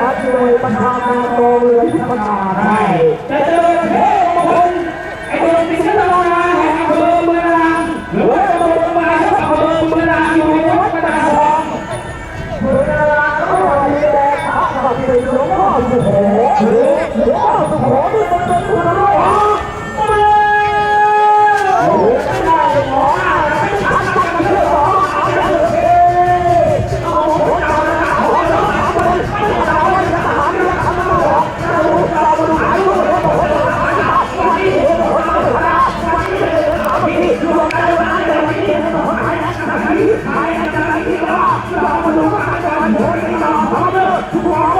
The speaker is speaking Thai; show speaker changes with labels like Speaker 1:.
Speaker 1: ครับโดยประธานา
Speaker 2: องเรือที่
Speaker 1: ประกาศใช่ ทุกคน